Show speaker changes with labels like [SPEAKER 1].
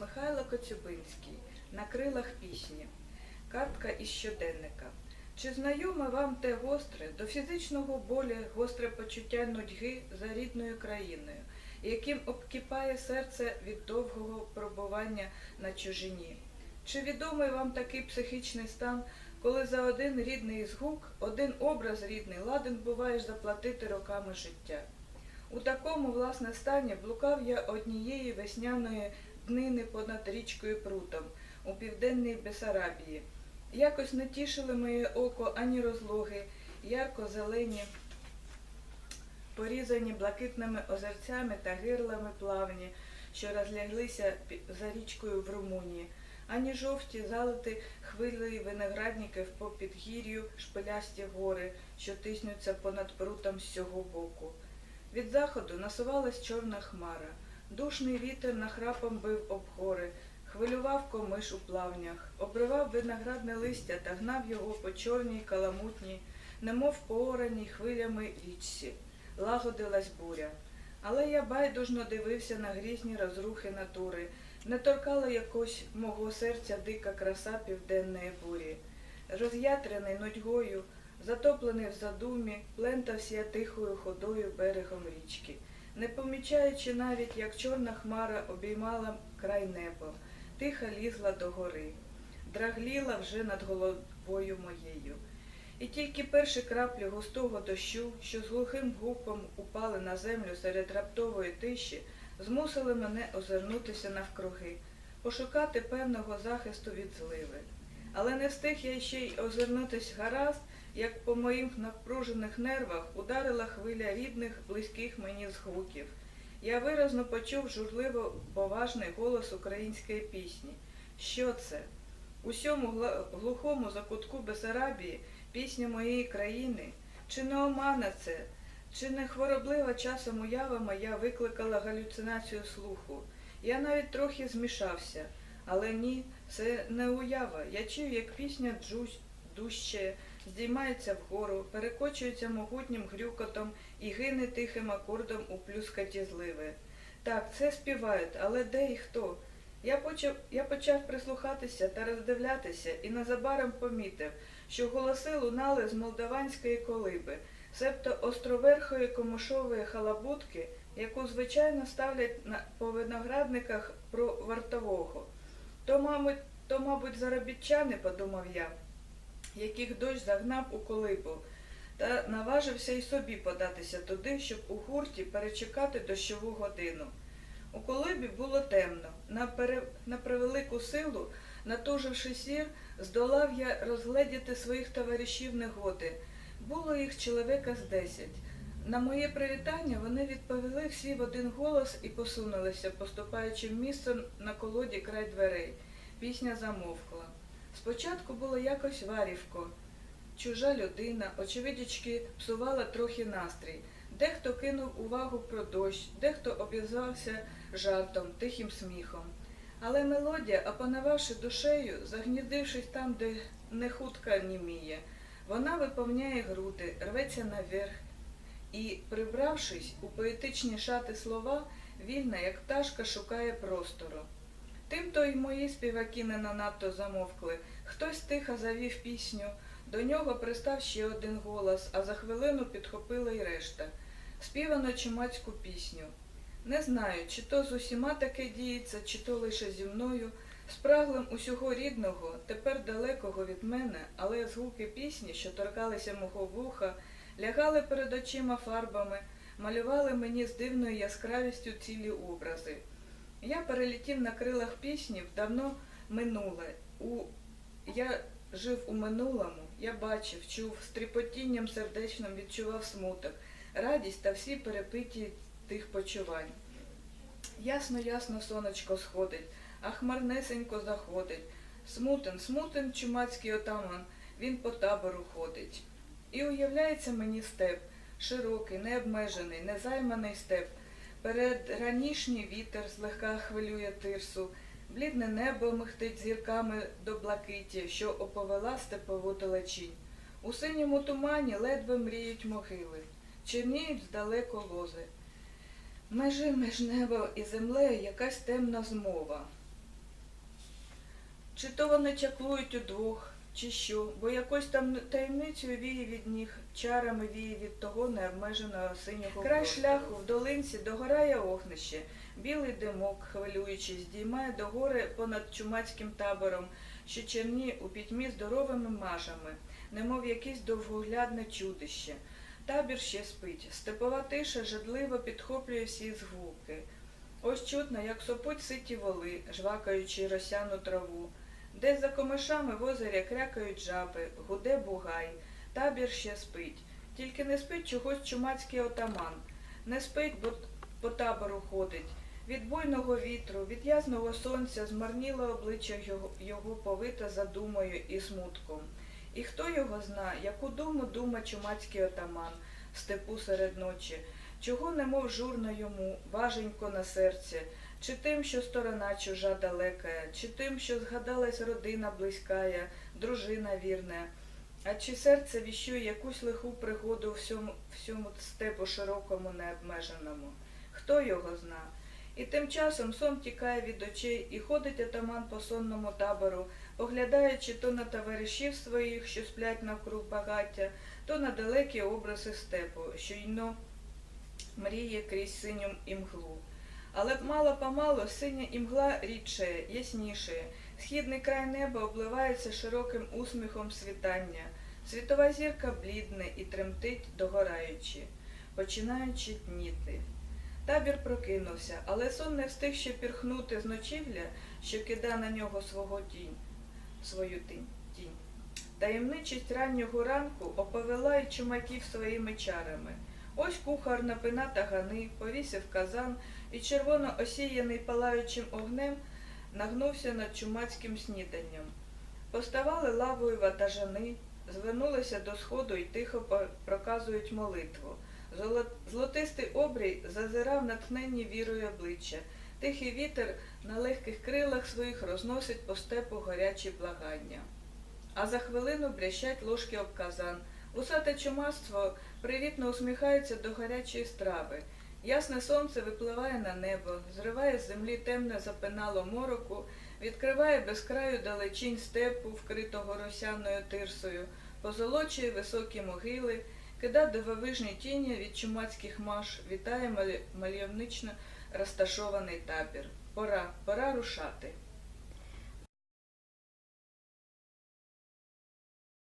[SPEAKER 1] Михайло Коцюбинський на крилах пісні. Картка із щоденника. Чи знайоме вам те гостре, до фізичного болю гостре почуття нудьги за рідною країною, яким обкипає серце від довгого пробування на чужині? Чи відомий вам такий психічний стан, коли за один рідний згук, один образ рідний ладен буваєш заплатити роками життя? У такому, власне, стані блукав я однієї весняної днини понад річкою Прутом у південній Бесарабії. Якось не тішили моє око ані розлоги, ярко-зелені, порізані блакитними озерцями та гирлами плавні, що розляглися за річкою в Румунії, ані жовті залити хвилею виноградників по підгір'ю шпилясті гори, що тиснуться понад прутом з цього боку. Від заходу насувалась чорна хмара. Душний вітер нахрапом бив об гори, хвилював комиш у плавнях, обривав виноградне листя та гнав його по чорній каламутній, немов поораній хвилями річці. Лагодилась буря. Але я байдужно дивився на грізні розрухи натури, не торкала якось мого серця дика краса південної бурі. Роз'ятрений нудьгою, затоплений в задумі, плентався я тихою ходою берегом річки, не помічаючи навіть, як чорна хмара обіймала край неба, тихо лізла до гори, драгліла вже над головою моєю. І тільки перші краплі густого дощу, що з глухим гупом упали на землю серед раптової тиші, змусили мене озирнутися навкруги, пошукати певного захисту від зливи. Але не встиг я ще й озирнутись гаразд, як по моїх напружених нервах ударила хвиля рідних, близьких мені згуків. Я виразно почув журливо поважний голос української пісні. Що це? У сьому глухому закутку Бесарабії пісня моєї країни? Чи не омана це? Чи не хвороблива часом уява моя викликала галюцинацію слуху? Я навіть трохи змішався, але ні, це не уява. Я чув, як пісня джусь, дужчає, здіймається вгору, перекочується могутнім грюкотом і гине тихим акордом у плюскаті зливи. Так, це співають, але де і хто? Я почав, я почав прислухатися та роздивлятися і незабаром помітив, що голоси лунали з молдаванської колиби, себто островерхої комушової халабутки, яку звичайно ставлять на, по виноградниках про вартового. То, мабуть, то, мабуть, заробітчани, подумав я, яких дощ загнав у колибу, та наважився й собі податися туди, щоб у гурті перечекати дощову годину. У колибі було темно. На, пере... на превелику силу, натуживши сір, здолав я розгледіти своїх товаришів негоди. Було їх чоловіка з десять. На моє привітання вони відповіли всі в один голос і посунулися, поступаючи місцем на колоді край дверей. Пісня замовкла. Спочатку було якось варівко. Чужа людина, очевидячки, псувала трохи настрій. Дехто кинув увагу про дощ, дехто обізвався жартом, тихим сміхом. Але мелодія, опанувавши душею, загніздившись там, де не хутка німіє, вона виповняє груди, рветься наверх і, прибравшись у поетичні шати слова, вільна, як пташка, шукає простору. Тимто й мої співаки не нанадто замовкли. Хтось тихо завів пісню, до нього пристав ще один голос, а за хвилину підхопила й решта. Співано чумацьку пісню. Не знаю, чи то з усіма таке діється, чи то лише зі мною, спраглим усього рідного, тепер далекого від мене, але згуки пісні, що торкалися мого вуха, лягали перед очима фарбами, малювали мені з дивною яскравістю цілі образи. Я перелетів на крилах пісні в давно минуле. У... Я жив у минулому, я бачив, чув, з тріпотінням сердечним відчував смуток, радість та всі перепиті тих почувань. Ясно, ясно сонечко сходить, а хмарнесенько заходить. Смутен, смутен чумацький отаман, він по табору ходить. І уявляється мені степ, широкий, необмежений, незайманий степ. Передранішній вітер злегка хвилює тирсу, блідне небо михтить зірками до блакиті, що оповела степову далечінь. У синьому тумані ледве мріють могили, черніють здалеко лози. Межи між небом і землею якась темна змова. Чи то вони чаклують удвох, чи що, бо якось там таємницею віє від них, чарами віє від того необмеженого синього Край шляху в долинці догорає огнище, білий димок, хвилюючись, здіймає до гори понад чумацьким табором, що черні у пітьмі здоровими мажами, немов якесь довгоглядне чудище. Табір ще спить, степова тиша жадливо підхоплює всі згуки. Ось чутно, як сопуть ситі воли, жвакаючи росяну траву. Десь за комишами в озері крякають жаби, гуде бугай, табір ще спить. Тільки не спить чогось чумацький отаман. Не спить, бо по табору ходить. Від буйного вітру, від ясного сонця змарніло обличчя його, його повите задумою і смутком. І хто його зна, яку думу дума чумацький отаман в степу серед ночі, чого немов журно йому, важенько на серце, чи тим, що сторона чужа далекая, чи тим, що згадалась родина близькая, дружина вірна, а чи серце віщує якусь лиху пригоду всьому, всьому степу широкому необмеженому? Хто його зна? І тим часом сон тікає від очей, і ходить атаман по сонному табору, поглядаючи то на товаришів своїх, що сплять навкруг багаття, то на далекі образи степу, що йно мріє крізь синю імглу. Але мало помалу синя імгла рідшає, ясніше. Східний край неба обливається широким усміхом світання. Світова зірка блідне і тремтить, догораючи, починаючи тніти. Табір прокинувся, але сон не встиг ще пірхнути з ночівля, що кида на нього свого тінь, свою тінь. Таємничість раннього ранку оповела й чумаків своїми чарами. Ось кухар напина тагани, повісив казан і червоно осіяний палаючим огнем нагнувся над чумацьким сніданням. Поставали лавою ватажани, звернулися до сходу і тихо проказують молитву. Золо- Золотистий обрій зазирав натхненні вірою обличчя. Тихий вітер на легких крилах своїх розносить по степу горячі благання. А за хвилину брящать ложки об казан. Усате чумацтво привітно усміхається до гарячої страви. Ясне сонце випливає на небо, зриває з землі темне запинало мороку, відкриває безкраю далечінь степу, вкритого росяною тирсою, позолочує високі могили, кида дивовижні тіні від чумацьких маш, вітає мальовнично розташований табір. Пора, пора рушати.